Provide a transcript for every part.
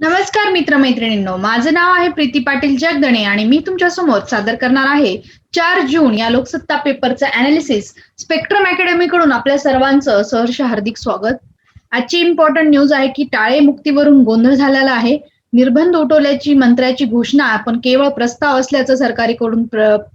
नमस्कार मित्रमैत्रिणींनो माझं नाव आहे प्रीती पाटील जगदणे आणि मी तुमच्यासमोर सादर करणार आहे चार जून या लोकसत्ता पेपरचं अनालिसिस स्पेक्ट्रम अकॅडमी कडून आपल्या सर्वांचं सहर्ष हार्दिक स्वागत. आजची इम्पॉर्टंट न्यूज आहे की टाळे मुक्तीवरून गोंधळ झालेला आहे. निर्बंध उठवल्याची मंत्र्याची घोषणा पण केवळ प्रस्ताव असल्याचं सरकारीकडून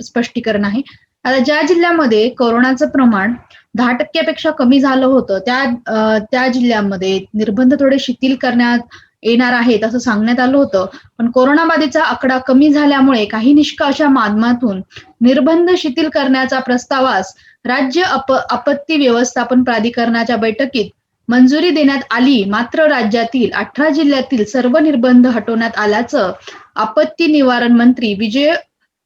स्पष्टीकरण आहे. आता ज्या जिल्ह्यामध्ये कोरोनाचं प्रमाण दहा टक्क्यापेक्षा कमी झालं होतं त्या त्या जिल्ह्यामध्ये निर्बंध थोडे शिथिल करण्यात येणार आहेत असं सांगण्यात आलं होतं. पण कोरोनाबाधीचा आकडा कमी झाल्यामुळे काही निष्कर्षा माध्यमातून निर्बंध शिथिल करण्याचा प्रस्तावास राज्य अप आपत्ती व्यवस्थापन प्राधिकरणाच्या बैठकीत मंजुरी देण्यात आली. मात्र राज्यातील अठरा जिल्ह्यातील सर्व निर्बंध हटवण्यात आल्याचं आपत्ती निवारण मंत्री विजय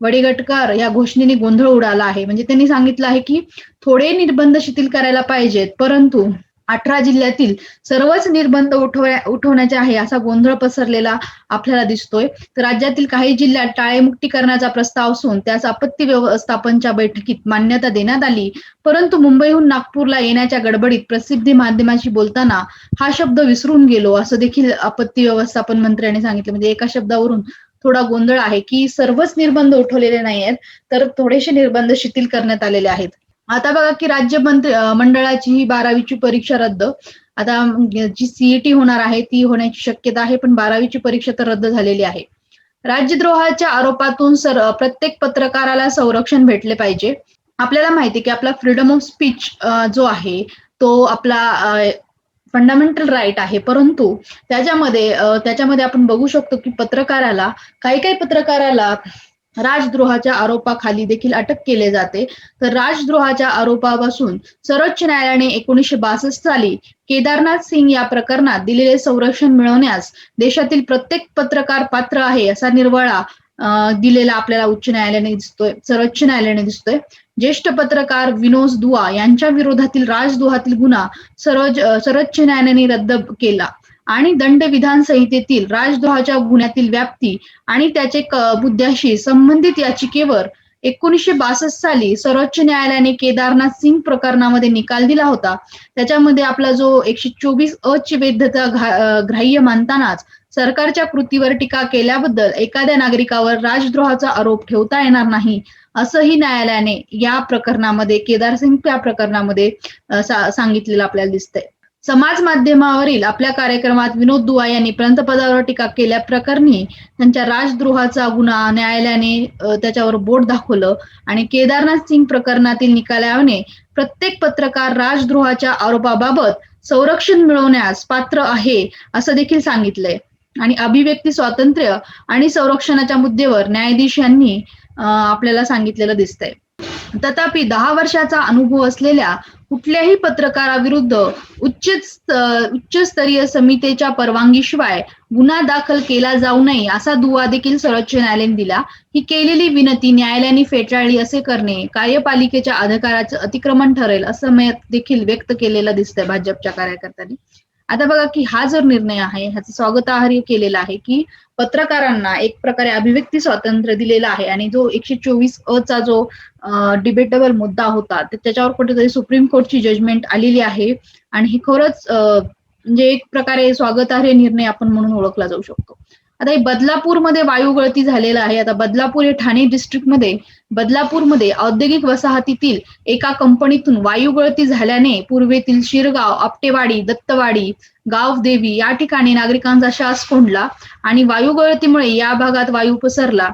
वडेगटकर या घोषणेने गोंधळ उडाला आहे. म्हणजे त्यांनी सांगितलं आहे की थोडे निर्बंध शिथिल करायला पाहिजेत परंतु अठरा जिल्ह्यातील सर्वच निर्बंध उठवण्या उठवण्याचे आहे असा गोंधळ पसरलेला आपल्याला दिसतोय. तर राज्यातील काही जिल्ह्यात टाळेमुक्ती करण्याचा प्रस्ताव असून त्यास आपत्ती व्यवस्थापनच्या बैठकीत मान्यता देण्यात आली. परंतु मुंबईहून नागपूरला येण्याच्या गडबडीत प्रसिद्धी माध्यमाशी बोलताना हा शब्द विसरून गेलो असं देखील आपत्ती व्यवस्थापन मंत्र्यांनी सांगितलं. म्हणजे एका शब्दावरून थोडा गोंधळ आहे की सर्वच निर्बंध उठवलेले नाही आहेत तर थोडेसे निर्बंध शिथिल करण्यात आलेले आहेत. आता बघा की राज्य मंत्री मंडळाची ही बारावीची परीक्षा रद्द. आता जी सीईटी होणार आहे ती होण्याची शक्यता आहे पण बारावीची परीक्षा तर रद्द झालेली आहे. राज्यद्रोहाच्या आरोपातून सर प्रत्येक पत्रकाराला संरक्षण भेटले पाहिजे. आपल्याला माहिती आहे की आपला फ्रीडम ऑफ स्पीच जो आहे तो आपला फंडामेंटल राईट आहे. परंतु त्याच्यामध्ये त्याच्यामध्ये आपण बघू शकतो की पत्रकाराला काही काही पत्रकाराला राजद्रोहाच्या आरोपाखाली देखील अटक केले जाते. तर राजद्रोहाच्या आरोपापासून सर्वोच्च न्यायालयाने एकोणीसशे बासष्ट साली केदारनाथ सिंग या प्रकरणात दिलेले संरक्षण मिळवण्यास देशातील प्रत्येक पत्रकार पात्र आहे असा निर्वाळा अं, दिलेला आपल्याला उच्च न्यायालयाने दिसतोय सर्वोच्च न्यायालयाने दिसतोय. ज्येष्ठ पत्रकार विनोद दुआ यांच्या विरोधातील राजद्रोहातील गुन्हा सर्वोच्च न्यायालयाने रद्द केला. आणि दंड विधान संहितेतील राजद्रोहाच्या गुन्ह्यातील व्याप्ती आणि त्याचे मुद्द्याशी संबंधित याचिकेवर एकोणीसशे बासष्ट साली सर्वोच्च न्यायालयाने केदारनाथ सिंग प्रकरणामध्ये निकाल दिला होता. त्याच्यामध्ये आपला जो एकशे चोवीस अ वैधता ग्राह्य मानतानाच सरकारच्या कृतीवर टीका केल्याबद्दल एखाद्या नागरिकावर राजद्रोहाचा आरोप ठेवता येणार नाही असंही न्यायालयाने या प्रकरणामध्ये केदार सिंग या प्रकरणामध्ये सांगितलेलं आपल्याला दिसतंय. समाज माध्यमावरील आपल्या कार्यक्रमात विनोद दुआ यांनी पंतप्रधानावर टीका केल्या प्रकरणी त्यांच्या राजद्रोहाचा गुन्हा न्यायालयाने त्याच्यावर बोट दाखवलं आणि केदारनाथ सिंग प्रकरणातील निकालाने प्रत्येक पत्रकार राजद्रोहाच्या आरोपाबाबत संरक्षण मिळवण्यास पात्र आहे असं देखील सांगितलंय. आणि अभिव्यक्ती स्वातंत्र्य आणि संरक्षणाच्या मुद्द्यावर न्यायाधीश यांनी आपल्याला सांगितलेलं दिसतंय. तथापि दहा वर्षाचा अनुभव असलेल्या कुठल्याही पत्रकाराविरुद्ध उच्च उच्चस्तरीय समितीच्या परवानगीशिवाय गुन्हा दाखल केला जाऊ नये असा दुवा देखील सर्वोच्च न्यायालयाने दिला. ही केलेली विनंती न्यायालयाने फेटाळली असे करणे कार्यपालिकेच्या अधिकाराचं अतिक्रमण ठरेल असं मत देखील व्यक्त केलेलं दिसतंय भाजपच्या कार्यकर्त्यांनी. आता बघा की हा जो निर्णय आहे ह्याचं स्वागतार्ह केलेला आहे की पत्रकारांना एक प्रकारे अभिव्यक्ती स्वातंत्र्य दिलेलं आहे आणि जो एकशे चोवीस अ चा जो डिबेटेबल मुद्दा होता त्याच्यावर कुठेतरी सुप्रीम कोर्टची जजमेंट आलेली आहे आणि हे खरंच म्हणजे एक प्रकारे स्वागतार्ह निर्णय आपण म्हणून ओळखला जाऊ शकतो. आता हे बदलापूरमध्ये वायू गळती झालेला आहे. आता बदलापूर हे ठाणे डिस्ट्रिक्टमध्ये बदलापूरमध्ये औद्योगिक वसाहतीतील एका कंपनीतून वायू गळती झाल्याने पूर्वेतील शिरगाव आपटेवाडी दत्तवाडी गावदेवी या ठिकाणी नागरिकांचा श्वास कोंडला आणि वायू गळतीमुळे या भागात वायू पसरला.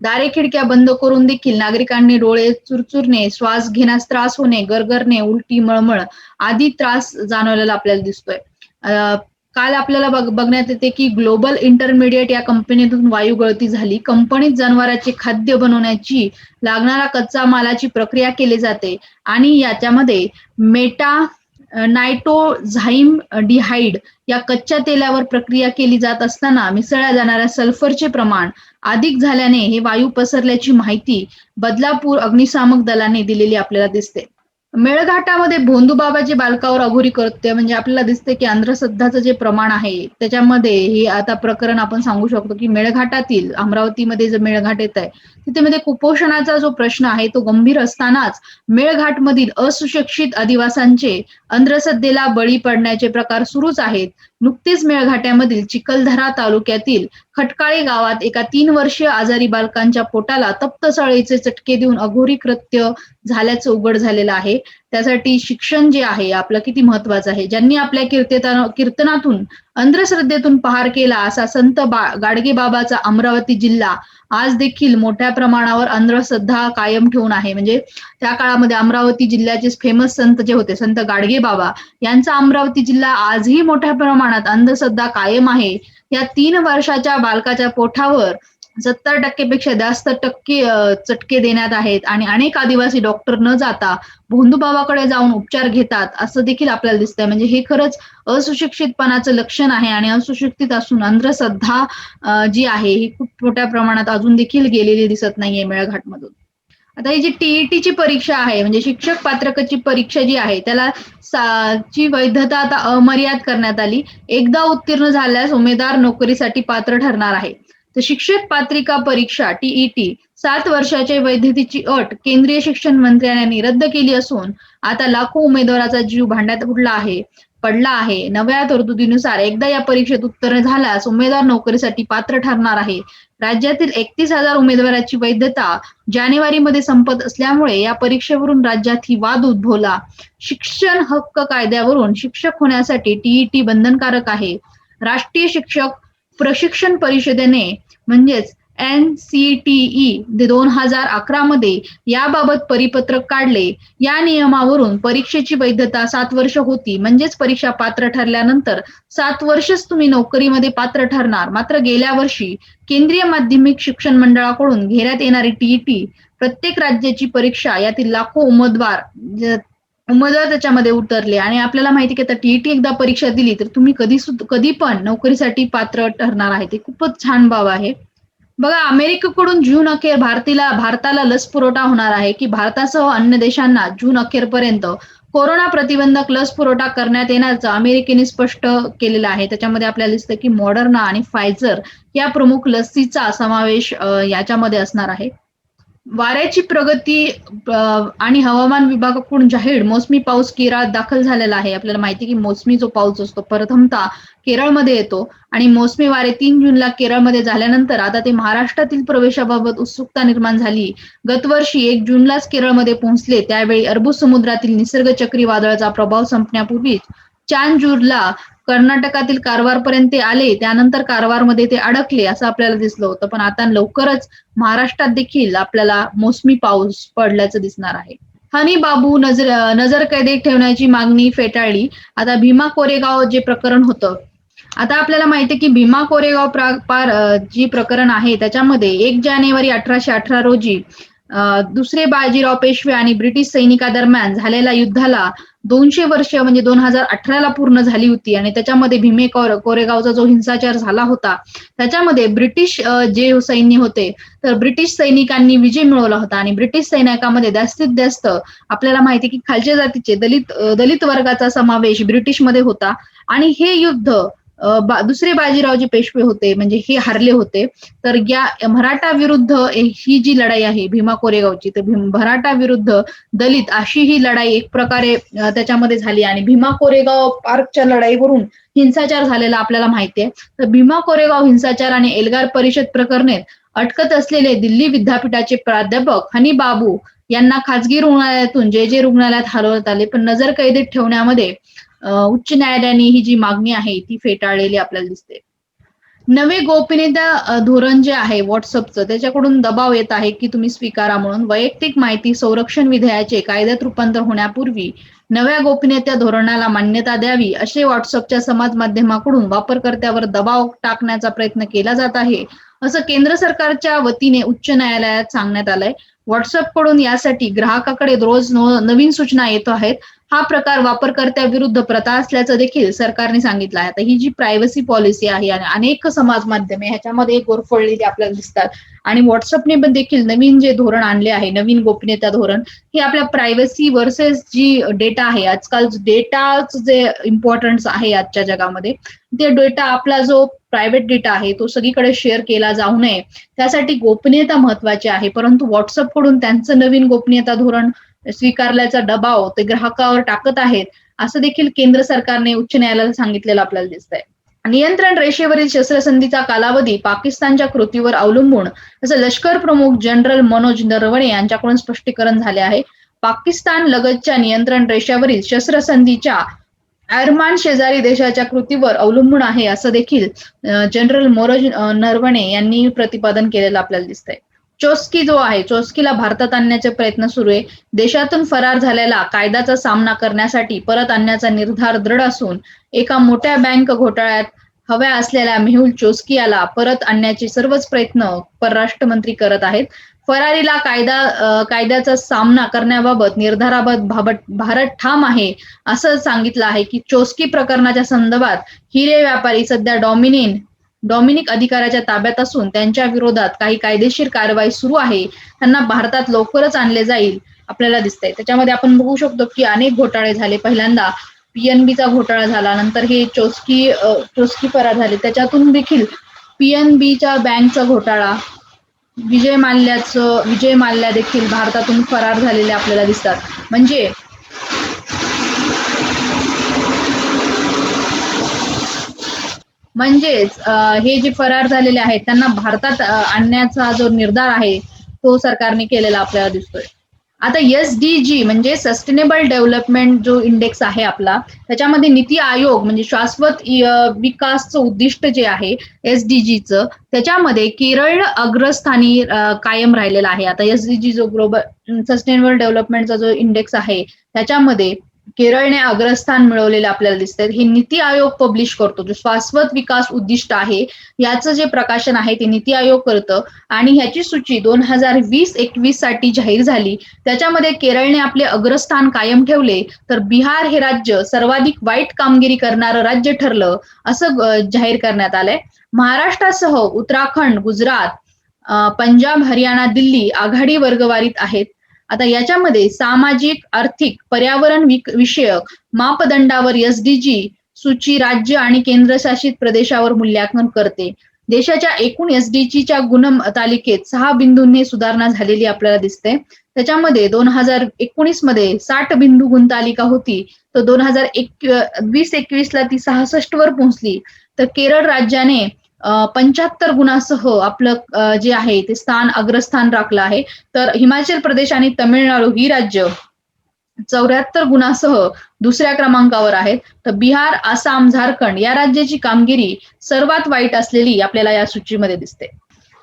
दारे खिडक्या बंद करून देखील नागरिकांनी डोळे चुरचुरणे श्वास घेण्यास त्रास होणे गरगरणे उलटी मळमळ आदी त्रास जाणवलेला आपल्याला दिसतोय. अं, काल आपल्याला बघ बघण्यात येते की ग्लोबल इंटरमिडिएट या कंपनीतून वायू गळती झाली. कंपनीत जनावरांचे खाद्य बनवण्याची लागणारा कच्चा मालाची प्रक्रिया केली जाते. आणि याच्यामध्ये मेटा नायट्रोझाईम डिहाइड या कच्च्या तेलावर प्रक्रिया केली जात असताना मिसळल्या जाणाऱ्या सल्फरचे प्रमाण अधिक झाल्याने हे वायू पसरल्याची माहिती बदलापूर अग्निशामक दलाने दिलेली आपल्याला दिसते. मेळघाटामध्ये भोंदूबाबाचे बालकावर अघोरी करते म्हणजे आपल्याला दिसते की अंधश्रद्धाचं जे प्रमाण आहे त्याच्यामध्ये हे आता प्रकरण आपण सांगू शकतो की मेळघाटातील अमरावतीमध्ये जे मेळघाट येत आहे तिथेमध्ये कुपोषणाचा जो प्रश्न आहे तो गंभीर असतानाच मेळघाटमधील असुशिक्षित आदिवासांचे अंधश्रद्धेला बळी पडण्याचे प्रकार सुरूच आहेत. नुकतेच मेळघाट्यामधील चिखलदरा तालुक्यातील खटकाळे गावात एका तीन वर्षीय आजारी बालकांच्या पोटाला तप्त सळेचे चटके देऊन अघोरी कृत्य झाल्याचं उघड झालेलं आहे. त्यासाठी शिक्षण जे आहे आपलं किती महत्वाचं आहे. ज्यांनी आपल्या कीर्तना कीर्तनातून अंधश्रद्धेतून पहार केला असा संत बा गाडगे बाबाचा अमरावती जिल्हा आज देखील मोठ्या प्रमाणावर अंधश्रद्धा कायम ठेवून आहे. म्हणजे त्या काळामध्ये अमरावती जिल्ह्याचे फेमस संत जे होते संत गाडगे बाबा यांचा अमरावती जिल्हा आजही मोठ्या प्रमाणात अंधश्रद्धा कायम आहे. या तीन वर्षाच्या बालकाच्या पोठावर सत्तर टक्केपेक्षा जास्त टक्के चटके देण्यात आहेत आणि अनेक आदिवासी डॉक्टर न जाता भोंदूबाबाकडे जाऊन उपचार घेतात असं देखील आपल्याला दिसतंय. म्हणजे हे खरंच असुशिक्षितपणाचं लक्षण आहे आणि असुशिक्षित असून अंधश्रद्धा जी आहे ही खूप मोठ्या प्रमाणात अजून देखील गेलेली दिसत नाहीये मेळघाटमधून. आता ही जी टीईटीची परीक्षा आहे म्हणजे शिक्षक पात्रकची परीक्षा जी आहे त्याला ची वैधता आता अमर्याद करण्यात आली. एकदा उत्तीर्ण झाल्यास उमेदवार नोकरीसाठी पात्र ठरणार आहे. तर शिक्षक पात्रिका परीक्षा टीईटी सात वर्षाच्या वैधतेची अट केंद्रीय शिक्षण मंत्र्यांनी रद्द केली असून आता लाखो उमेदवाराचा जीव भांड्यात उडला आहे पडला आहे. नव्या तरतुदीनुसार एकदा या परीक्षेत उत्तीर्ण झाल्यास उमेदवार नोकरीसाठी पात्र ठरणार आहे. राज्यातील एकतीस हजार उमेदवाराची वैधता जानेवारीमध्ये संपत असल्यामुळे या परीक्षेवरून राज्यात ही वाद उद्भवला. शिक्षण हक्क कायद्यावरून शिक्षक होण्यासाठी टीईटी बंधनकारक आहे. राष्ट्रीय शिक्षक प्रशिक्षण परिषदेने म्हणजेच एन सी टी दोन हजार अकरा मध्ये याबाबत परिपत्रक काढले. या नियमावरून परीक्षेची वैधता सात वर्ष होती. म्हणजेच परीक्षा पात्र ठरल्यानंतर सात वर्षच तुम्ही नोकरीमध्ये पात्र ठरणार. मात्र गेल्या वर्षी केंद्रीय माध्यमिक शिक्षण मंडळाकडून घेण्यात येणारी टीईटी प्रत्येक राज्याची परीक्षा यातील लाखो उमेदवार उमेदवार त्याच्यामध्ये उतरले. आणि आपल्याला माहिती की आता टीईटी एकदा परीक्षा दिली तर तुम्ही कधी कधी पण नोकरीसाठी पात्र ठरणार आहे. ते खूपच छान बाब आहे. बघा अमेरिकेकडून जून अखेर भारतीला भारताला लस पुरवठा होणार आहे की भारतासह अन्य देशांना जून अखेरपर्यंत कोरोना प्रतिबंधक लस पुरवठा करण्यात येण्याचं अमेरिकेने स्पष्ट केलेलं आहे. त्याच्यामध्ये आपल्याला दिसतं की मॉडर्ना आणि फायझर या प्रमुख लसीचा समावेश याच्यामध्ये असणार आहे. वाऱ्याची प्रगती आणि हवामान विभागाकडून जाहीर मोसमी पाऊस केरळात दाखल झालेला आहे. आपल्याला माहिती की मोसमी जो पाऊस असतो प्रथमतः केरळमध्ये येतो आणि मोसमी वारे तीन जूनला केरळमध्ये झाल्यानंतर आता ते महाराष्ट्रातील प्रवेशाबाबत उत्सुकता निर्माण झाली. गतवर्षी एक जूनलाच केरळमध्ये पोहोचले. त्यावेळी अरबू समुद्रातील निसर्ग चक्रीवादळाचा प्रभाव संपण्यापूर्वीच चार जूनला कर्नाटकातील कारवारपर्यंत आले त्यानंतर कारवारमध्ये ते अडकले असं आपल्याला दिसलं होतं. पण आता लवकरच महाराष्ट्रात देखील आपल्याला मोसमी पाऊस पडल्याचं दिसणार आहे. हनी बाबू नजर नजर कैदेत ठेवण्याची मागणी फेटाळली. आता भीमा कोरेगाव जे प्रकरण होतं आता आपल्याला माहिती आहे की भीमा कोरेगाव पार जी प्रकरण आहे त्याच्यामध्ये एक जानेवारी अठराशे अठरा रोजी दुसरे बाजीराव पेशवे आणि ब्रिटिश सैनिकादरम्यान झालेल्या युद्धाला दोनशे वर्ष म्हणजे दोन हजार अठराला पूर्ण झाली होती आणि त्याच्यामध्ये भीमे कोरेगावचा जो हिंसाचार झाला होता त्याच्यामध्ये ब्रिटिश जे सैन्य होते तर ब्रिटिश सैनिकांनी विजय मिळवला होता आणि ब्रिटिश सैनिकामध्ये जास्तीत जास्त आपल्याला माहिती की खालच्या जातीचे दलित दलित वर्गाचा समावेश ब्रिटिशमध्ये होता आणि हे युद्ध दुसरे बाजीरावजी पेशवे होते म्हणजे हे हारले होते. तर या मराठा विरुद्ध ही जी लढाई आहे भीमा कोरेगावची तर मराठा विरुद्ध दलित अशी ही लढाई एक प्रकारे त्याच्यामध्ये झाली. आणि भीमा कोरेगाव पार्कच्या लढाईवरून हिंसाचार झालेला आपल्याला माहिती आहे. तर भीमा कोरेगाव हिंसाचार आणि एल्गार परिषद प्रकरणे अटकत असलेले दिल्ली विद्यापीठाचे प्राध्यापक हनी बाबू यांना खाजगी रुग्णालयातून जे जे रुग्णालयात हलवण्यात आले पण नजर कैदेत ठेवण्यामध्ये उच्च न्यायालयाने ही जी मागणी आहे ती फेटाळलेली आपल्याला दिसते. नवे गोपनीयता धोरण जे आहे व्हॉट्सअपचं त्याच्याकडून दबाव येत आहे की तुम्ही स्वीकारा म्हणून वैयक्तिक माहिती संरक्षण विधेयाचे कायद्यात रूपांतर होण्यापूर्वी नव्या गोपनीयता धोरणाला मान्यता द्यावी असे व्हॉट्सअपच्या समाज माध्यमाकडून वापरकर्त्यावर दबाव टाकण्याचा प्रयत्न केला जात आहे असं केंद्र सरकारच्या वतीने उच्च न्यायालयात सांगण्यात आलंय. व्हॉट्सअपकडून यासाठी ग्राहकाकडे रोज नवीन सूचना येत आहेत. हा प्रकार वापरकर्त्याविरुद्ध प्रथा असल्याचं देखील सरकारने सांगितलं आहे. आता ही जी प्रायव्हसी पॉलिसी आहे आणि अनेक समाज माध्यमे ह्याच्यामध्ये गोरफळलेली आपल्याला दिसतात. आणि व्हॉट्सअपने पण देखील नवीन जे धोरण आणले आहे नवीन गोपनीयता धोरण हे आपल्या प्रायव्हसी वर्सेस जी डेटा आहे आजकाल डेटाच जे इम्पॉर्टन्स आहे आजच्या जगामध्ये ते डेटा आपला जो प्रायव्हेट डेटा आहे तो सगळीकडे शेअर केला जाऊ नये. त्यासाठी गोपनीयता महत्वाची आहे. परंतु व्हॉट्सअपकडून त्यांचं नवीन गोपनीयता धोरण स्वीकारल्याचा दबाव ते ग्राहकावर टाकत आहेत असं देखील केंद्र सरकारने उच्च न्यायालयाला सांगितलेलं आपल्याला दिसतंय. नियंत्रण रेषेवरील शस्त्रसंधीचा कालावधी पाकिस्तानच्या कृतीवर अवलंबून असं लष्कर प्रमुख जनरल मनोज नरवणे यांच्याकडून स्पष्टीकरण झाले आहे. पाकिस्तान लगतच्या नियंत्रण रेषेवरील शस्त्रसंधीच्या अरमान शेजारी देशाच्या कृतीवर अवलंबून आहे असं देखील जनरल मनोज नरवणे यांनी प्रतिपादन केलेलं आपल्याला दिसतंय. चोस्की जो आहे चोस्कीला भारतात आणण्याचे प्रयत्न सुरू आहे. देशातून फरार झालेला कायद्याचा सामना करण्यासाठी परत आणण्याचा निर्धार दृढ असून एका मोठ्या बँक घोटाळ्यात हव्या असलेल्या मेहुल चोस्की याला परत आणण्याचे सर्वच प्रयत्न परराष्ट्र मंत्री करत आहेत. फरारीला कायदा कायद्याचा सामना करण्याबाबत निर्धाराबाबत भारत ठाम आहे असं सांगितलं आहे की चोस्की प्रकरणाच्या संदर्भात हिरे व्यापारी सध्या डॉमिनेन डॉमिनिक अधिकाऱ्याच्या ताब्यात असून त्यांच्या विरोधात काही कायदेशीर कारवाई सुरू आहे. त्यांना भारतात लवकरच आणले जाईल आपल्याला दिसतंय. त्याच्यामध्ये आपण बघू शकतो की अनेक घोटाळे झाले. पहिल्यांदा पीएनबीचा घोटाळा झाला नंतर हे चोस्की चोस्की फरार झाले. त्याच्यातून देखील पीएनबीच्या बँकचा घोटाळा विजय माल्याचं विजय माल्या देखील भारतातून फरार झालेले आपल्याला दिसतात. म्हणजे म्हणजेच हे जे फरार झालेले आहेत त्यांना भारतात आणण्याचा जो निर्धार आहे तो सरकारने केलेला आपल्याला दिसतोय. आता एस डी जी म्हणजे सस्टेनेबल डेव्हलपमेंट जो इंडेक्स आहे आपला त्याच्यामध्ये नीती आयोग म्हणजे शाश्वत विकासचं उद्दिष्ट जे आहे एस डी जीचं त्याच्यामध्ये केरळ अग्रस्थानी कायम राहिलेला आहे. आता एस डी जी जो ग्लोबल सस्टेनेबल डेव्हलपमेंटचा जो इंडेक्स आहे त्याच्यामध्ये केरळने अग्रस्थान मिळवलेलं आपल्याला दिसतंय. हे नीती आयोग पब्लिश करतो जो शाश्वत विकास उद्दिष्ट आहे याचं जे प्रकाशन आहे ते नीती आयोग करतं. आणि ह्याची सूची दोन हजार वीस एकवीससाठी जाहीर झाली. त्याच्यामध्ये केरळने आपले अग्रस्थान कायम ठेवले. तर बिहार हे राज्य सर्वाधिक वाईट कामगिरी करणारं राज्य ठरलं असं जाहीर करण्यात आलंय. महाराष्ट्रासह उत्तराखंड गुजरात पंजाब हरियाणा दिल्ली आघाडी वर्गवारीत आहेत. आता याच्यामध्ये सामाजिक आर्थिक पर्यावरण विषयक मापदंडावर एसडीजी सूची राज्य आणि केंद्रशासित प्रदेशावर मूल्यांकन करते. देशाच्या एकूण एसडीजीच्या गुण तालिकेत सहा बिंदूंनी सुधारणा झालेली आपल्याला दिसते. त्याच्यामध्ये दोन हजार एकोणीसमध्ये साठ बिंदू गुणतालिका होती. तर दोन हजार एक वीस एकवीस ला ती सहासष्ट वर पोहोचली. तर केरळ राज्याने पंच्याहत्तर गुणासह आपलं जे आहे ते स्थान अग्रस्थान राखलं आहे. तर हिमाचल प्रदेश आणि तमिळनाडू ही राज्य चौऱ्याहत्तर गुणासह दुसऱ्या क्रमांकावर आहेत. तर बिहार आसाम झारखंड या राज्याची कामगिरी सर्वात वाईट असलेली आपल्याला या सूचीमध्ये दिसते.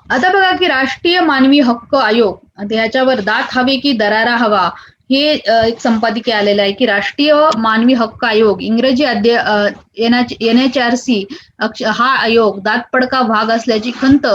आता बघा की राष्ट्रीय मानवी हक्क आयोग याच्यावर दात हवे की दरारा हवा हे एक संपादकीय आलेलं आहे की राष्ट्रीय मानवी हक्क आयोग इंग्रजी अध्य एन एच आर सी हा आयोग दातपडका भाग असल्याची खंत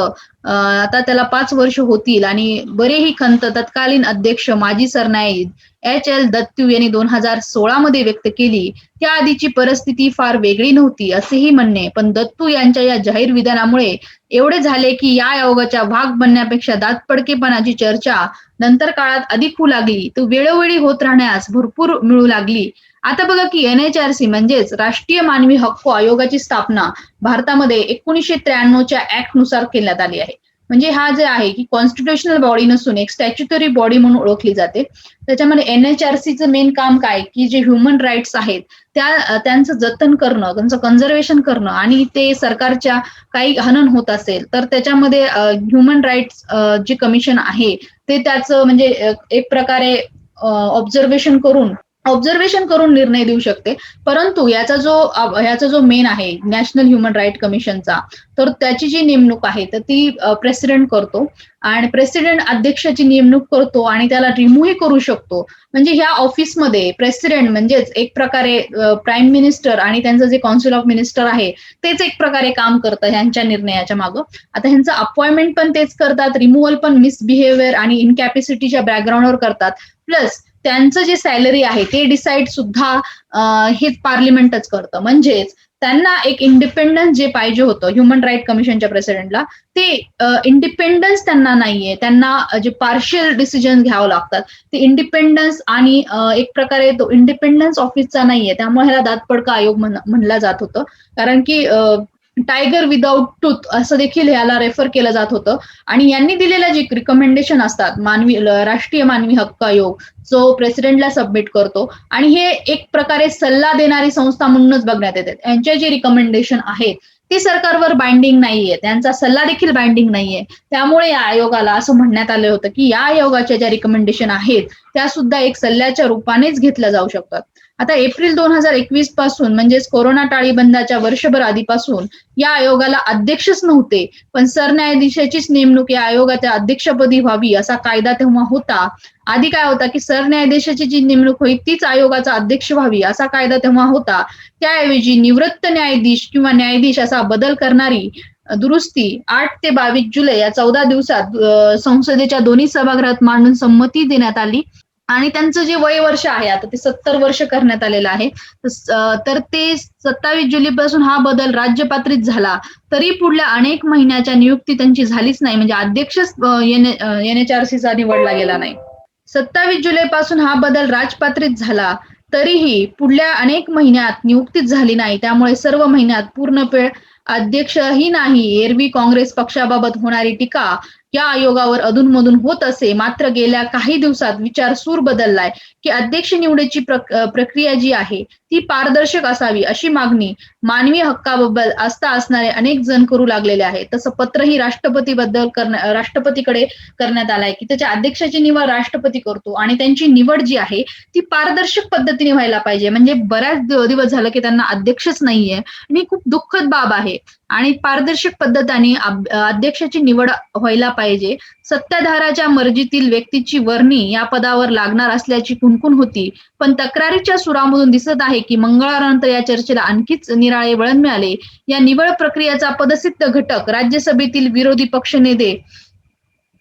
आता त्याला पाच वर्ष होतील आणि बरेही खंत तत्कालीन अध्यक्ष माजी सरनाईक एच एल दत्तू यांनी दोन हजार सोळा मध्ये व्यक्त केली. त्या आधीची परिस्थिती फार वेगळी नव्हती असेही म्हणणे. पण दत्तू यांच्या या जाहीर विधानामुळे एवढे झाले की या आयोगाच्या भाग बनण्यापेक्षा दातपडकेपणाची चर्चा नंतर काळात अधिक होऊ लागली. तो वेळोवेळी होत राहण्यास भरपूर मिळू लागली. आता बघा की एनएचआरसी म्हणजेच राष्ट्रीय मानवी हक्क आयोगाची स्थापना भारतामध्ये एकोणीसशे त्र्याण्णवच्या ऍक्टनुसार करण्यात आली आहे. म्हणजे हा जे आहे की कॉन्स्टिट्युशनल बॉडी नसून एक स्टॅच्युटरी बॉडी म्हणून ओळखली जाते. त्याच्यामध्ये एनएचआरसीचं मेन काम काय? की जे ह्युमन राईट्स आहेत त्या त्यांचं जतन करणं त्यांचं कन्झर्वेशन करणं आणि ते सरकारच्या काही हनन होत असेल तर त्याच्यामध्ये ह्युमन राईट्स जे कमिशन आहे ते त्याचं म्हणजे एक प्रकारे ऑब्झर्वेशन करून ऑब्झर्वेशन करून निर्णय देऊ शकते. परंतु याचा जो याचा जो मेन आहे नॅशनल ह्युमन राईट कमिशनचा तर त्याची जी नेमणूक आहे तर ती प्रेसिडेंट करतो. आणि प्रेसिडेंट अध्यक्षाची नेमणूक करतो आणि त्याला रिमूव्हही करू शकतो. म्हणजे ह्या ऑफिसमध्ये प्रेसिडेंट म्हणजेच एक प्रकारे प्राईम मिनिस्टर आणि त्यांचं जे कौन्सिल ऑफ मिनिस्टर आहे तेच एक प्रकारे काम करतं ह्यांच्या निर्णयाच्या मागं. आता ह्यांचं अपॉइंटमेंट पण तेच करतात रिमूव्हल पण मिसबिहेवियर आणि इनकॅपॅसिटीच्या बॅकग्राऊंडवर करतात. प्लस त्यांचं जे सॅलरी आहे ते डिसाईड सुद्धा हे पार्लिमेंटच करतं. म्हणजेच त्यांना एक इंडिपेंडन्स जे पाहिजे होतं ह्युमन राईट कमिशनच्या प्रेसिडेंटला ते इंडिपेंडन्स त्यांना नाहीये. त्यांना जे पार्शियल डिसिजन घ्यावं लागतात ते इंडिपेंडन्स आणि एक प्रकारे तो इंडिपेंडन्स ऑफिसचा नाहीये. त्यामुळे ह्याला दातपडका आयोग म्हणला जात होतं. कारण की टायगर विदाउट टूथ असं देखील याला रेफर केलं जात होतं. आणि यांनी दिलेल्या जे रिकमेंडेशन असतात मानवी राष्ट्रीय मानवी हक्क आयोग जो प्रेसिडेंटला सबमिट करतो आणि हे एक प्रकारे सल्ला देणारी संस्था म्हणूनच बघण्यात येते. यांचे जे रिकमेंडेशन आहेत ती सरकारवर बाइंडिंग नाहीये. त्यांचा सल्ला देखील बाइंडिंग नाहीये. त्यामुळे या आयोगाला असं म्हणण्यात आलं होतं की या आयोगाच्या ज्या रिकमेंडेशन आहेत त्या सुद्धा एक सल्ल्याच्या रूपानेच घेतल्या जाऊ शकतात. आता एप्रिल दोन हजार एकवीसपासून म्हणजेच कोरोना टाळीबंदाच्या वर्षभर आधीपासून या आयोगाला अध्यक्षच नव्हते. पण सरन्यायाधीशाचीच नेमणूक या आयोगाच्या अध्यक्षपदी व्हावी असा कायदा तेव्हा होता. आधी काय होता की सरन्यायाधीशाची जी नेमणूक होईल तीच आयोगाचा अध्यक्ष व्हावी असा कायदा तेव्हा होता. त्याऐवजी निवृत्त न्यायाधीश किंवा न्यायाधीश असा बदल करणारी दुरुस्ती आठ ते बावीस जुलै या चौदा दिवसात संसदेच्या दोन्ही सभागृहात मांडून संमती देण्यात आली. आणि त्यांचं जे वय वर्ष आहे आता ते सत्तर वर्ष करण्यात आलेलं आहे. तर ते सत्तावीस जुलै पासून हा बदल राज्य पातळीत झाला. तरी पुढल्या अनेक महिन्याच्या नियुक्ती त्यांची झालीच नाही. म्हणजे अध्यक्षच एन एच आर सीचा निवडला गेला नाही. सत्तावीस जुलै पासून हा बदल राजपात्रीत झाला. तरीही पुढल्या अनेक महिन्यात नियुक्तीच झाली नाही. त्यामुळे सर्व महिन्यात पूर्ण वेळ अध्यक्षही नाही. एरवी काँग्रेस पक्षाबाबत होणारी टीका या आयोगावर अधूनमधून होत असे मात्र गेल्या काही दिवसात विचार सूर बदललाय की अध्यक्ष निवडीची प्रक्रिया जी आहे ती पारदर्शक असावी अशी मागणी मानवी हक्काबद्दल असता असणारे अनेक जण करू लागलेले आहे तसं पत्रही राष्ट्रपती बद्दल करण्या राष्ट्रपतीकडे करण्यात आलंय की त्याच्या अध्यक्षाची निवड राष्ट्रपती करतो आणि त्यांची निवड जी आहे ती पारदर्शक पद्धतीने व्हायला पाहिजे. म्हणजे बऱ्याच दिवस झालं की त्यांना अध्यक्षच नाहीये. आणि खूप दुःखद बाब आहे. आणि पारदर्शक पद्धतीने अध्यक्षाची निवड व्हायला पाहिजे. सत्ताधाराच्या मर्जीतील व्यक्तीची वर्णी या पदावर लागणार असल्याची कुणकुण होती पण तक्रारीच्या सुरामधून दिसत आहे की मंगळवारनंतर या चर्चेला आणखीच निराळे वळण मिळाले. या निवड प्रक्रियेचा पदसिद्ध घटक राज्यसभेतील विरोधी पक्षनेते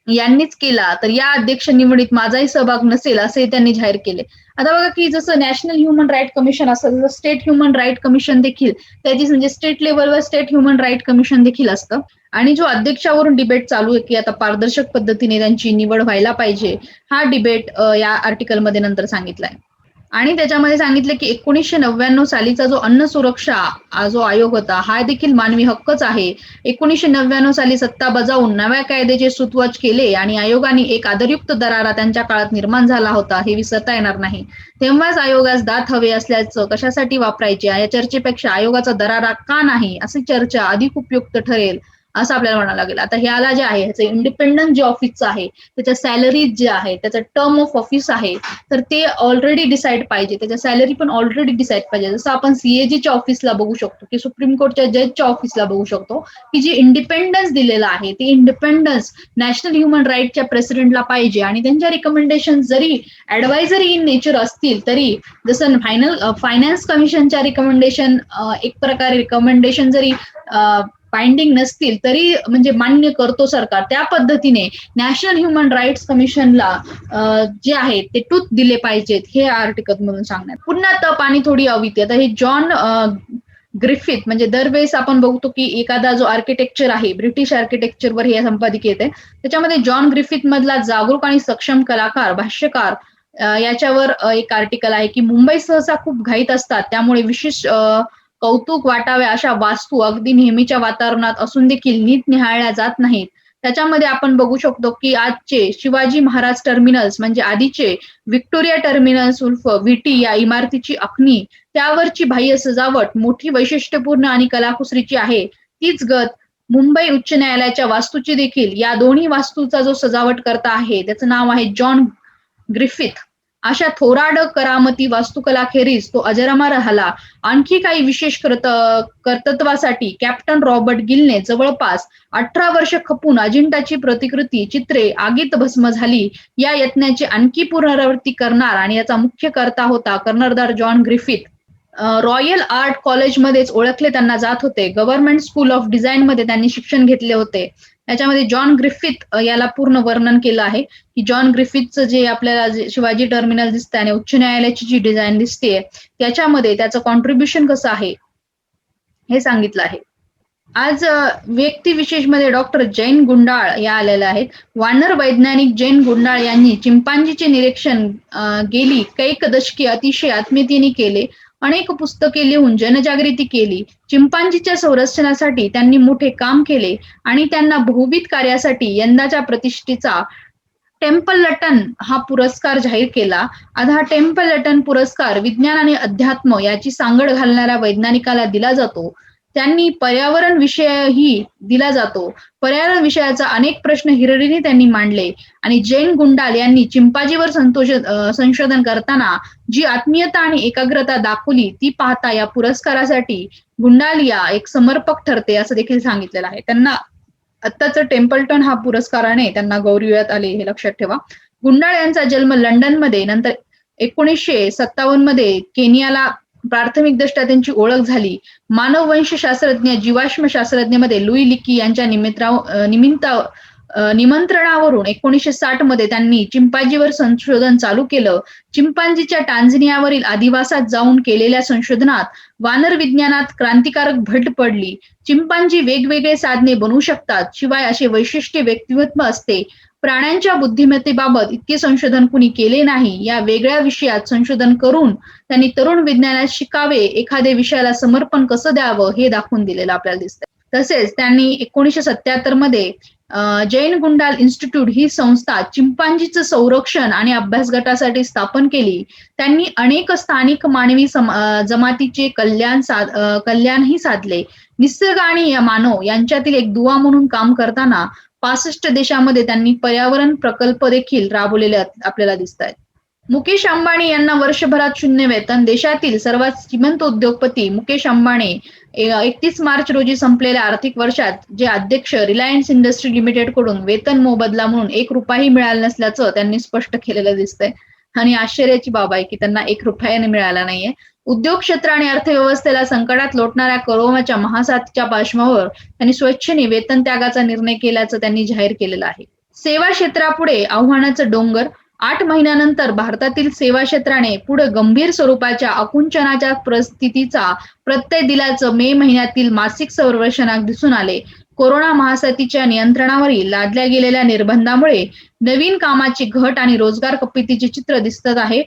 यांनीच केला. तर या अध्यक्ष निवडीत माझाही सहभाग नसेल असे त्यांनी जाहीर केले. आता बघा की जसं नॅशनल ह्युमन राईट कमिशन असतं जसं स्टेट ह्युमन राईट कमिशन देखील त्याची म्हणजे स्टेट लेवलवर स्टेट ह्युमन राईट कमिशन देखील असतं. आणि जो अध्यक्षावरून डिबेट चालू आहे की आता पारदर्शक पद्धतीने त्यांची निवड व्हायला पाहिजे हा डिबेट या आर्टिकलमध्ये नंतर सांगितलाय. आणि त्याच्यामध्ये सांगितले की एकोणीसशे नव्याण्णव सालीचा जो अन्न सुरक्षा जो आयोग होता हा देखील मानवी हक्कच आहे. एकोणीसशे नव्याण्णव साली सत्ता बजावून नव्या कायद्याचे सुतवच केले आणि आयोगाने एक आदरयुक्त दरारा त्यांच्या काळात निर्माण झाला होता हे विसरता येणार नाही. तेव्हाच आयोगास दात हवे असल्याचं कशासाठी वापरायचे? या चर्चेपेक्षा आयोगाचा दरारा का नाही? अशी चर्चा अधिक उपयुक्त ठरेल. असं आपल्याला म्हणावं लागेल. आता ह्याला जे आहे ह्याचं इंडिपेंडंट जे ऑफिसचं आहे त्याच्या सॅलरीज जे आहे त्याचं टर्म ऑफ ऑफिस आहे तर ते ऑलरेडी डिसाईड पाहिजे. त्याच्या सॅलरी पण ऑलरेडी डिसाईड पाहिजे. जसं आपण सीएजीच्या ऑफिसला बघू शकतो की सुप्रीम कोर्टच्या जजच्या ऑफिसला बघू शकतो की जे इंडिपेंडन्स दिलेलं आहे ते इंडिपेंडन्स नॅशनल ह्युमन राईटच्या प्रेसिडेंटला पाहिजे. आणि त्यांच्या रिकमेंडेशन जरी ऍडवायझरी इन नेचर असतील तरी जसं फायनल फायनान्स कमिशनच्या रिकमेंडेशन एक प्रकारे रिकमेंडेशन जरी बाइंडिंग नसतील तरी म्हणजे मान्य करतो सरकार. त्या पद्धतीने नॅशनल ह्युमन राईट्स कमिशनला जे आहे ते टूथ दिले पाहिजेत हे आर्टिकल मधून सांगण्यात. पुन्हा तप आणि थोडी अविती. आता हे जॉन ग्रिफिथ म्हणजे दरवेळेस आपण बघतो की एखादा जो आर्किटेक्चर आहे ब्रिटिश आर्किटेक्चरवर हे संपादकीय आहे. त्याच्यामध्ये जॉन ग्रिफिथ मधला जागरूक आणि सक्षम कलाकार भाष्यकार याच्यावर एक आर्टिकल आहे की मुंबई सहसा खूप घाईत असतात. त्यामुळे विशेष कौतुक वाटाव्या अशा वास्तू अगदी नेहमीच्या वातावरणात असून देखील नीट निहाळल्या जात नाहीत. त्याच्यामध्ये आपण बघू शकतो की आजचे शिवाजी महाराज टर्मिनल्स म्हणजे आधीचे व्हिक्टोरिया टर्मिनल्स उर्फ व्हीटी या इमारतीची अखनी त्यावरची बाह्य सजावट मोठी वैशिष्ट्यपूर्ण आणि कलाकुसरीची आहे. तीच गत मुंबई उच्च न्यायालयाच्या वास्तूची देखील या दोन्ही वास्तूचा जो सजावट करता आहे त्याचं नाव आहे जॉन ग्रिफिथ. अशा थोराड करामती वास्तुकलाखेरीज तो अजरामा राहिला आणखी काही विशेष कर्तृत्वासाठी कॅप्टन रॉबर्ट गिलने जवळपास अठरा वर्ष खपून अजिंठाची प्रतिकृती चित्रे आगीत भस्म झाली. या यत्नाची आणखी पुनरावृत्ती करणार आणि याचा मुख्य कर्ता होता कर्नरदार जॉन ग्रिफिथ. रॉयल आर्ट कॉलेजमध्येच ओळखले त्यांना जात होते. गव्हर्नमेंट स्कूल ऑफ डिझाईन मध्ये त्यांनी शिक्षण घेतले होते. याच्यामध्ये जॉन ग्रिफिथ याला पूर्ण वर्णन केलं आहे. की जॉन ग्रिफिथचं जे आपल्याला शिवाजी टर्मिनल दिसते आणि उच्च न्यायालयाची जी डिझाईन दिसते त्याच्यामध्ये त्याचं कॉन्ट्रीब्युशन कसं आहे हे सांगितलं आहे. आज व्यक्ती विशेषमध्ये डॉक्टर जैन गुंडाळ या आलेल्या आहेत. वानर वैज्ञानिक जैन गुंडाळ यांनी चिंपांजीचे निरीक्षण गेली कैक दशके अतिशय आत्मीयतेने केले. अनेक पुस्तके लिहून जनजागृती केली. चिंपांजीच्या संरक्षणासाठी त्यांनी मोठे काम केले आणि त्यांना बहुविध कार्यासाठी यंदाच्या प्रतिष्ठेचा टेम्पल लटन हा पुरस्कार जाहीर केला. आता हा टेम्पल लटन पुरस्कार विज्ञान आणि अध्यात्म याची सांगड घालणाऱ्या वैज्ञानिकाला दिला जातो. त्यांनी पर्यावरण विषयही दिला जातो. पर्यावरण विषयाचा अनेक प्रश्न हिरडीने त्यांनी मांडले. आणि जैन गुंडाल यांनी चिंपाजीवर संतोष संशोधन करताना जी आत्मीयता आणि एकाग्रता दाखवली ती पाहता या पुरस्कारासाठी गुंडालिया एक समर्पक ठरते असं देखील सांगितलेलं आहे. त्यांना आत्ताच टेम्पलटन हा पुरस्काराने त्यांना गौरविण्यात आले हे लक्षात ठेवा. गुंडाळ यांचा जन्म लंडनमध्ये नंतर एकोणीसशे सत्तावन्नमध्ये केनियाला प्राथमिक दृष्ट्या त्यांची ओळख झाली. मानववंश शास्त्रज्ञ जीवाश्म शास्त्रज्ञ लुई लिकी यांच्या निमित्ता निमित्त निमंत्रणावरून एकोणीसशे साठमध्ये त्यांनी चिंपांजीवर संशोधन चालू केलं. चिंपांजीच्या टांझनियावरील आदिवासात जाऊन केलेल्या संशोधनात वानर विज्ञानात क्रांतिकारक भट पडली. चिंपांजी वेगवेगळे साधने बनवू शकतात शिवाय असे वैशिष्ट्य व्यक्तिमत्व असते. प्राण्यांच्या बुद्धिमत्तेबाबत इतके संशोधन कुणी केले नाही या वेगळ्या विषयात संशोधन करून त्यांनी तरुण विज्ञानात शिकावे एखाद्या विषयाला समर्पण कसं द्यावं हे दाखवून दिलेलं आपल्याला दिसतंय. तसेच त्यांनी एकोणीशे सत्याहत्तरमध्ये जैन गुंडाल इन्स्टिट्यूट ही संस्था चिंपांजीचं संरक्षण आणि अभ्यास गटासाठी स्थापन केली. त्यांनी अनेक स्थानिक मानवी जमातीचे कल्याण साध कल्याणही साधले. निसर्ग आणि या मानव यांच्यातील एक दुवा म्हणून काम करताना पासष्ट देशामध्ये त्यांनी पर्यावरण प्रकल्प देखील राबवलेले आपल्याला दिसत आहेत मुकेश अंबानी यांना वर्षभरात शून्य वेतन देशातील सर्वात श्रीमंत उद्योगपती मुकेश अंबानी एकतीस मार्च रोजी संपलेल्या आर्थिक वर्षात जे अध्यक्ष रिलायन्स इंडस्ट्री लिमिटेडकडून वेतन मोबदला म्हणून एक रुपयाही मिळाला नसल्याचं त्यांनी स्पष्ट केलेलं दिसतंय. आणि आश्चर्याची बाब आहे की त्यांना एक रुपयाने मिळाला नाहीये. उद्योग क्षेत्र आणि अर्थव्यवस्थेला संकटात लोटणाऱ्या कोरोनाच्या महासाथीच्या पार्श्वभूमीवर त्यांनी स्वच्छेने वेतन त्यागाचा निर्णय केल्याचं त्यांनी जाहीर केलेलं आहे. सेवा क्षेत्रापुढे आव्हानाचं डोंगर आठ महिन्यानंतर भारतातील सेवा क्षेत्राने पुढे गंभीर स्वरूपाच्या आकुंचनाच्या परिस्थितीचा प्रत्यय दिल्याचं मे महिन्यातील मासिक सर्वेक्षणात दिसून आले. कोरोना महासाथीच्या नियंत्रणावरील लादल्या गेलेल्या निर्बंधामुळे नवीन कामाची घट आणि रोजगार कपितीचे चित्र दिसत आहे.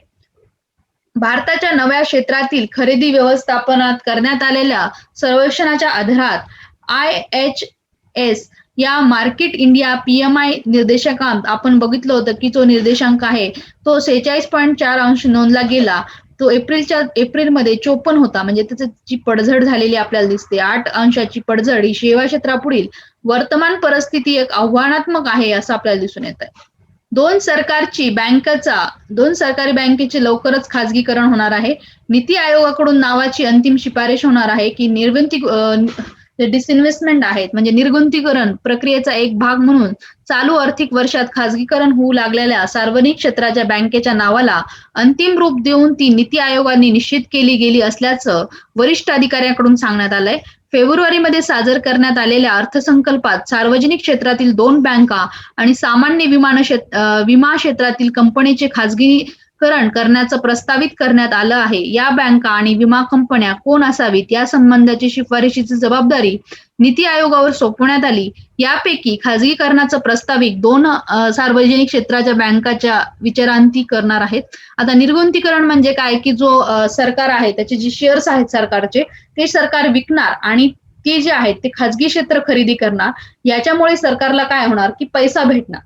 भारताच्या नव्या क्षेत्रातील खरेदी व्यवस्थापनात करण्यात आलेल्या सर्वेक्षणाच्या आधारात आय एच एस या मार्केट इंडिया पीएमआय निर्देशकांत आपण बघितलं होतं की जो निर्देशांक आहे तो सेहेचाळीस पॉईंट चार अंश नोंदला गेला. तो एप्रिलच्या एप्रिलमध्ये चोपन्न होता. म्हणजे त्याची पडझड झालेली आपल्याला दिसते. आठ अंशाची पडझड ही सेवा क्षेत्रापुढील वर्तमान परिस्थिती एक आव्हानात्मक आहे असं आपल्याला दिसून येत आहे दोन सरकारची बँकेचा दोन सरकारी बँकेचे लवकरच खाजगीकरण होणार आहे. नीती आयोगाकडून नावाची अंतिम शिफारस होणार आहे की निर्गुंती डिसइन्व्हेस्टमेंट आहेत म्हणजे निर्गुंतीकरण प्रक्रियेचा एक भाग म्हणून चालू आर्थिक वर्षात खाजगीकरण होऊ लागलेल्या सार्वजनिक क्षेत्राच्या बँकेच्या नावाला अंतिम रूप देऊन ती नीती आयोगाने निश्चित केली गेली असल्याचं वरिष्ठ अधिकाऱ्यांकडून सांगण्यात आलंय. फेब्रुवारीमध्ये सादर करण्यात आलेल्या अर्थसंकल्पात सार्वजनिक क्षेत्रातील दोन बँका आणि सामान्य विमान विमा क्षेत्रातील कंपनीचे खाजगी करण करण्याचं प्रस्तावित करण्यात आलं आहे. या बँका आणि विमा कंपन्या कोण असावीत? या संबंधाची शिफारशीची जबाबदारी नीती आयोगावर सोपवण्यात आली. यापैकी खाजगीकरणाचं प्रस्तावित दोन सार्वजनिक क्षेत्राच्या बँकाच्या विचारांती करणार आहेत. आता निर्गुंतीकरण म्हणजे काय? की जो सरकार आहे त्याचे जे शेअर्स आहेत सरकारचे ते सरकार विकणार आणि ते जे आहेत ते खाजगी क्षेत्र खरेदी करणार. याच्यामुळे सरकारला काय होणार? की पैसा भेटणार.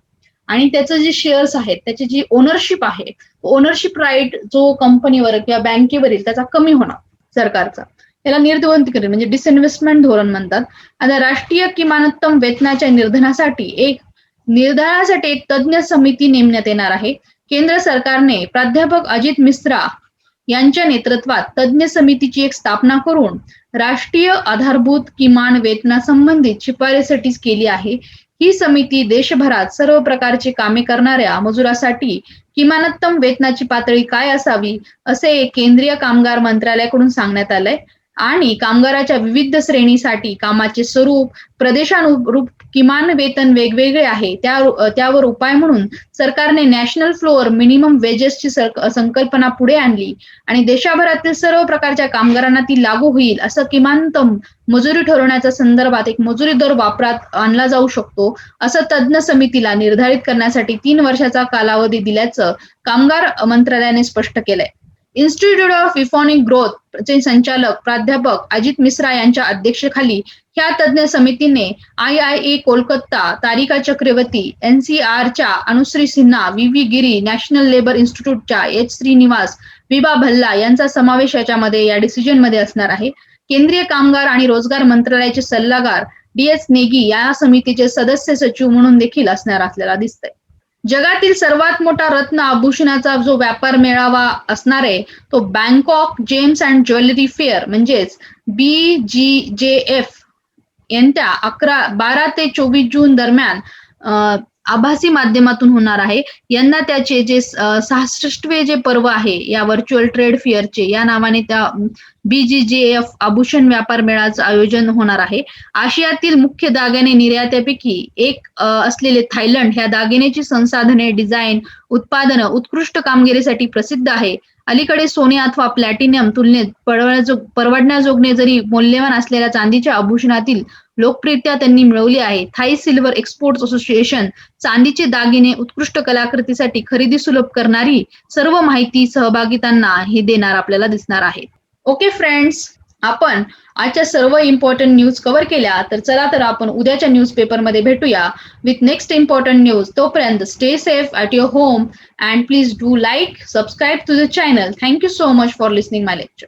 आणि त्याचं जे शेअर्स आहेत त्याची जी ओनरशिप आहे ओनरशिप राईट जो कंपनीवर किंवा बँकेवरील त्याचा कमी होणार सरकारचा. याला निर्दवंतीकरण म्हणजे डिसइन्व्हेस्टमेंट धोरण म्हणतात. आता राष्ट्रीय किमानोत्तम वेतनाच्या निर्धनासाठी एक निर्धारासाठी एक तज्ज्ञ समिती नेमण्यात येणार आहे. केंद्र सरकारने प्राध्यापक अजित मिश्रा यांच्या नेतृत्वात तज्ज्ञ समितीची एक स्थापना करून राष्ट्रीय आधारभूत किमान वेतनासंबंधित शिफारसीसाठी केली आहे. ही समिती देशभरात सर्व प्रकारची कामे करणाऱ्या मजुरासाठी किमानोत्तम वेतनाची पातळी काय असावी असे केंद्रीय कामगार मंत्रालयाकडून सांगण्यात आलंय. आणि कामगाराच्या विविध श्रेणीसाठी कामाचे स्वरूप प्रदेशानुरूप किमान वेतन वेगवेगळे आहे. त्या त्यावर उपाय म्हणून सरकारने नॅशनल फ्लोअर मिनिमम वेजेसची संकल्पना पुढे आणली आणि देशभरातील सर्व प्रकारच्या कामगारांना ती लागू होईल असं किमानतम मजुरी ठरवण्याच्या संदर्भात एक मजुरी दर वापरात आणला जाऊ शकतो असं तज्ज्ञ समितीला निर्धारित करण्यासाठी तीन वर्षाचा कालावधी दिल्याचं कामगार मंत्रालयाने स्पष्ट केलंय. इन्स्टिट्यूट ऑफ इफॉनिक ग्रोथ चे संचालक प्राध्यापक अजित मिश्रा यांच्या अध्यक्षतेखाली ह्या तज्ज्ञ समितीने I I A Kolkata Tarika Chakraborty एनसीआरच्या Anushree Sinha V V Giri national labour इन्स्टिट्यूटच्या H Srinivas Vibha Bhalla यांचा समावेश याच्यामध्ये या डिसिजनमध्ये असणार आहे. केंद्रीय कामगार आणि रोजगार मंत्रालयाचे सल्लागार डी एस नेगी या समितीचे सदस्य सचिव म्हणून देखील असणार असल्याला दिसतंय. जगातील सर्वात मोठा रत्न आभूषणाचा जो व्यापार मेळावा असणार आहे तो Bangkok gems and jewellery fair म्हणजेच बी जी जे एफ यांच्या अकरा बारा ते चोवीस जून दरम्यान आभासी माध्यमातून होणार आहे. यंदा त्याचे जे सहासष्टवे जे पर्व आहे या व्हर्च्युअल ट्रेड फेअरचे या नावाने त्या बीजीजेएफ आभूषण व्यापार मेळाचं आयोजन होणार आहे. आशियातील मुख्य दागिने निर्यात्यापैकी एक असलेले थायलंड ह्या दागिनेची संसाधने डिझाईन उत्पादनं उत्कृष्ट कामगिरीसाठी प्रसिद्ध आहे. अलीकडे सोने अथवा प्लॅटिनियम तुलनेत परवडण्याजोगणे जरी मौल्यवान असलेल्या चांदीच्या आभूषणातील लोकप्रियता त्यांनी मिळवली आहे. थाई सिल्वर एक्सपोर्ट असोसिएशन चांदीचे दागिने उत्कृष्ट कलाकृतीसाठी खरेदी सुलभ करणारी सर्व माहिती सहभागितांना हे देणार आपल्याला दिसणार आहे. ओके फ्रेंड्स आपण आजच्या सर्व इम्पॉर्टंट न्यूज कव्हर केल्या तर चला तर आपण उद्याच्या न्यूज पेपरमध्ये भेटूया विथ नेक्स्ट इम्पॉर्टंट न्यूज तोपर्यंत stay safe at your home and please do like subscribe to the channel thank you so much for listening my lecture